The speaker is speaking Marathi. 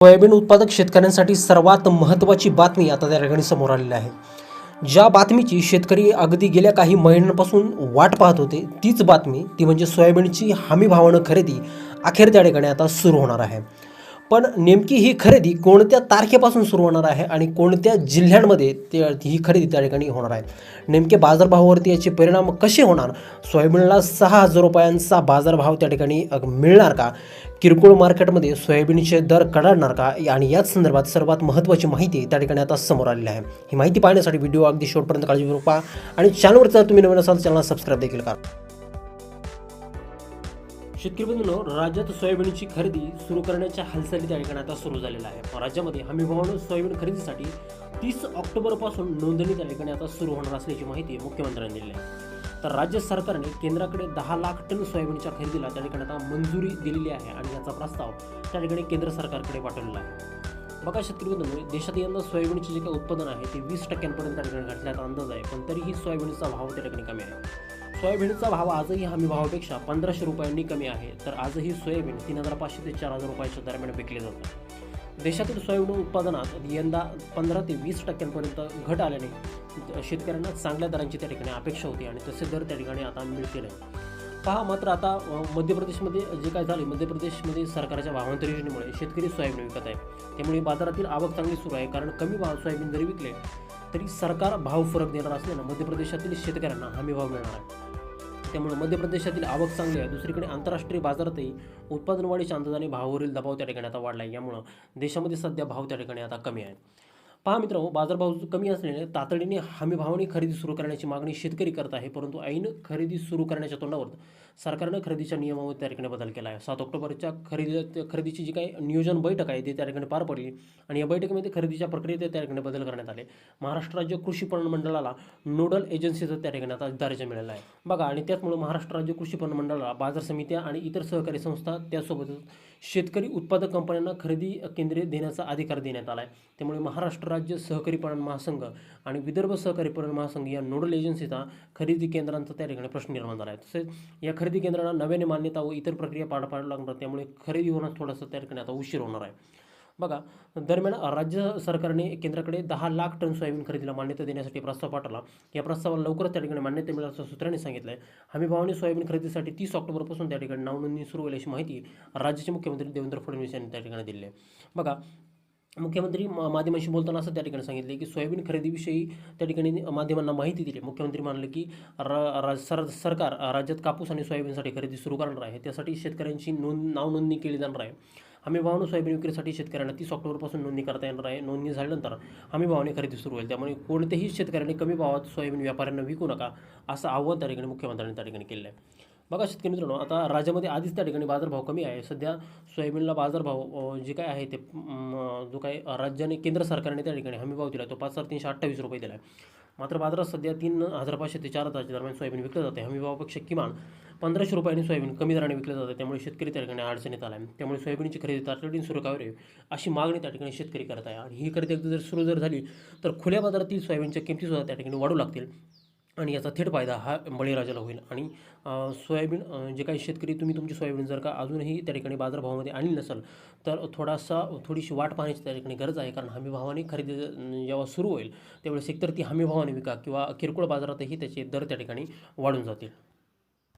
सोयाबीन उत्पादक शेतकऱ्यांसाठी सर्वात महत्त्वाची बातमी आता त्या ठिकाणी समोर आलेली आहे. ज्या बातमीची शेतकरी अगदी गेल्या काही महिन्यांपासून वाट पाहत होते तीच बातमी ती म्हणजे सोयाबीनची हमी भावानं खरेदी अखेर त्या ठिकाणी आता सुरू होणार आहे. पण नेमकी ही खरेदी कोणत्या तारखेपासून सुरू होणार आहे आणि कोणत्या जिल्ह्यांमध्ये ते ही खरेदी त्या ठिकाणी होणार आहे? नेमके बाजारभावावरती याचे परिणाम कसे होणार? सोयाबीनला सहा हजार रुपयांचा बाजारभाव त्या ठिकाणी मिळणार का? किरकोळ मार्केटमध्ये सोयाबीनचे दर कडाडणार का? आणि याच संदर्भात सर्वात महत्त्वाची माहिती त्या ठिकाणी आता समोर आलेली आहे. ही माहिती पाहण्यासाठी व्हिडिओ अगदी शेवटपर्यंत काळजी पहा आणि चॅनलवर जर तुम्ही नवीन असाल चॅनल सबस्क्राईब देखील करा. शेतकरी बंधूंनो राज्यात सोयाबीनची खरेदी सुरू करण्याच्या हालचाली त्या ठिकाणी आता सुरू झालेल्या आहे राज्यामध्ये हमीभावानं सोयाबीन खरेदीसाठी तीस ऑक्टोबरपासून नोंदणी त्या ठिकाणी आता सुरू होणार असल्याची माहिती मुख्यमंत्र्यांनी दिली आहे. तर राज्य सरकारने केंद्राकडे दहा लाख टन सोयाबीनच्या खरेदीला त्या ठिकाणी आता मंजुरी दिलेली आहे आणि याचा प्रस्ताव त्या ठिकाणी केंद्र सरकारकडे पाठवलेला आहे. बघा शेतकरी बंधूंनो देशात यंदा सोयाबीनचे जे काही उत्पादन आहे ते वीस टक्क्यांपर्यंत त्या ठिकाणी घटल्याचा अंदाज आहे पण तरीही सोयाबीनचा भाव त्या ठिकाणी कमी आहे. सोयाबीनचा भाव आजही हमी भावापेक्षा पंधराशे रुपयांनी कमी आहे. तर आजही सोयाबीन तीन हजार पाचशे ते चार हजार रुपयाच्या दरम्यान विकले जातात देशातील सोयाबीन उत्पादनात यंदा पंधरा ते वीस टक्क्यांपर्यंत घट आल्याने शेतकऱ्यांना चांगल्या दरांची त्या ठिकाणी अपेक्षा होती आणि तसे दर त्या ठिकाणी आता मिळते नाही पहा मात्र आता मध्य प्रदेशमध्ये जे काय झाले मध्य प्रदेशमध्ये सरकारच्या भावांतर योजनेमुळे शेतकरी सोयाबीन विकत आहे त्यामुळे बाजारातील आवक चांगली सुरू आहे कारण कमी भाव सोयाबीन जरी विकले तरी सरकार भाव फरक देणार असल्यानं मध्य प्रदेशातील शेतकऱ्यांना हमी भाव मिळणार आहे. त्यामुळे मध्य प्रदेशातील आवक चांगली आहे. दुसरीकडे आंतरराष्ट्रीय बाजारातही उत्पादन वाढीच्या अंदाजाने भावावरील दबाव त्या ठिकाणी आता वाढला आहे यामुळं देशामध्ये सध्या भाव त्या ठिकाणी आता कमी आहे. पहा मित्रांनो बाजारभाव कमी असल्याने तातडीने हमी भावाने खरेदी सुरू करण्याची मागणी शेतकरी करत आहे परंतु ऐन खरेदी सुरू करण्याच्या तोंडावर सरकारनं खरेदीच्या नियमावर त्या ठिकाणी बदल केला आहे. सात ऑक्टोबरच्या खरेदी खरेदीची जी काही नियोजन बैठक आहे ती त्या ठिकाणी पार पडली आणि या बैठकीमध्ये खरेदीच्या प्रक्रियेत त्या ठिकाणी बदल करण्यात आले. महाराष्ट्र राज्य कृषी पणन मंडळाला नोडल एजन्सीचा त्या ठिकाणी आता दर्जा मिळाला आहे. बघा आणि त्याचमुळे महाराष्ट्र राज्य कृषी पणन मंडळाला बाजार समित्या आणि इतर सहकारी संस्था त्यासोबतच शेतकरी उत्पादक कंपन्यांना खरेदी केंद्रे देण्याचा अधिकार देण्यात आला आहे त्यामुळे महाराष्ट्र राज्य सहकारी पणन महासंघ आणि विदर्भ सहकारी पणन महासंघ या नोडल एजन्सीचा खरेदी केंद्रांचा त्या ठिकाणी प्रश्न निर्माण झाला आहे. तसेच या खरेदी केंद्रांना नव्याने मान्यता व इतर प्रक्रिया पार पाडायला लागणार त्यामुळे खरेदी होण्यास थोडासा त्या ठिकाणी आता उशीर होणार आहे. बघा दरम्यान राज्य सरकारने केंद्राकडे दहा लाख टन सोयाबीन खरेदीला मान्यता देण्यासाठी प्रस्ताव पाठवला. या प्रस्तावाला लवकरच त्या ठिकाणी मान्यता मिळेल असं सूत्रांनी सांगितलं आहे हमी भावाने सोयाबीन खरेदीसाठी तीस ऑक्टोबरपासून त्या ठिकाणी नावनोंदणी सुरू होईल अशी माहिती राज्याचे मुख्यमंत्री देवेंद्र फडणवीस यांनी त्या ठिकाणी दिली आहे. बघा मुख्यमंत्री मा- माध्यमांशी बोलताना असं त्या ठिकाणी सांगितले की सोयाबीन खरेदीविषयी त्या ठिकाणी माध्यमांना माहिती दिली. मुख्यमंत्री म्हणाले की र- रा- सर सरकार राज्यात कापूस आणि सोयाबीनसाठी खरेदी सुरू करणार आहे. त्यासाठी शेतकऱ्यांची नोंद नावनोंदणी केली जाणार आहे. हमी भावानं सोयाबीन विक्रीसाठी शेतकऱ्यांना तीस ऑक्टोबरपासून नोंदणी करता येणार आहे. नोंदणी झाल्यानंतर हमी भावाने खरेदी सुरू होईल. त्यामुळे कोणत्याही शेतकऱ्यांनी कमी भावात सोयाबीन व्यापाऱ्यांना विकू नका असं आव्हान त्या ठिकाणी मुख्यमंत्र्यांनी त्या ठिकाणी केलं आहे. बघा शेतकरी मित्रांनो आता राज्यामध्ये आधीच त्या ठिकाणी बाजारभाव कमी आहे. सध्या सोयाबीनला बाजारभाव जे काय आहे ते जो काय राज्याने केंद्र सरकारने त्या ठिकाणी हमीभाव दिला तो पाच हजार तीनशे अठ्ठावीस रुपये दिला आहे मात्र बाजारात सध्या तीन हजार पाचशे ते चार हजारच्या दरम्यान सोयाबीन विकलं जाते हमीभावापेक्षा किमान पंधराशे रुपयांनी सोयाबीन कमी दराने विकलं जातं त्यामुळे शेतकरी त्या ठिकाणी अडचणीत आला आहे त्यामुळे सोयाबीनची खरेदी तातडीने सुरू करावी अशी मागणी त्या ठिकाणी शेतकरी करत आहे. आणि ही खरेदी एकदा जर सुरू जर झाली तर खुल्या बाजारातील सोयाबीनच्या किमतीसुद्धा त्या ठिकाणी वाढू लागतील. आणि याचा थेट फायदा हा बळीराजाला होईल. आणि सोयाबीन जे काही शेतकरी तुम्ही तुमची सोयाबीन जर का अजूनही त्या ठिकाणी बाजारभावामध्ये आणली नसेल तर थोडासा थोडीशी वाट पाहण्याची त्या ठिकाणी गरज आहे. कारण हमी भावाने खरेदी जेव्हा सुरू होईल त्यावेळेस एकतर ती हमी भावाने विका किंवा किरकोळ बाजारातही त्याचे दर त्या ठिकाणी वाढून जातील.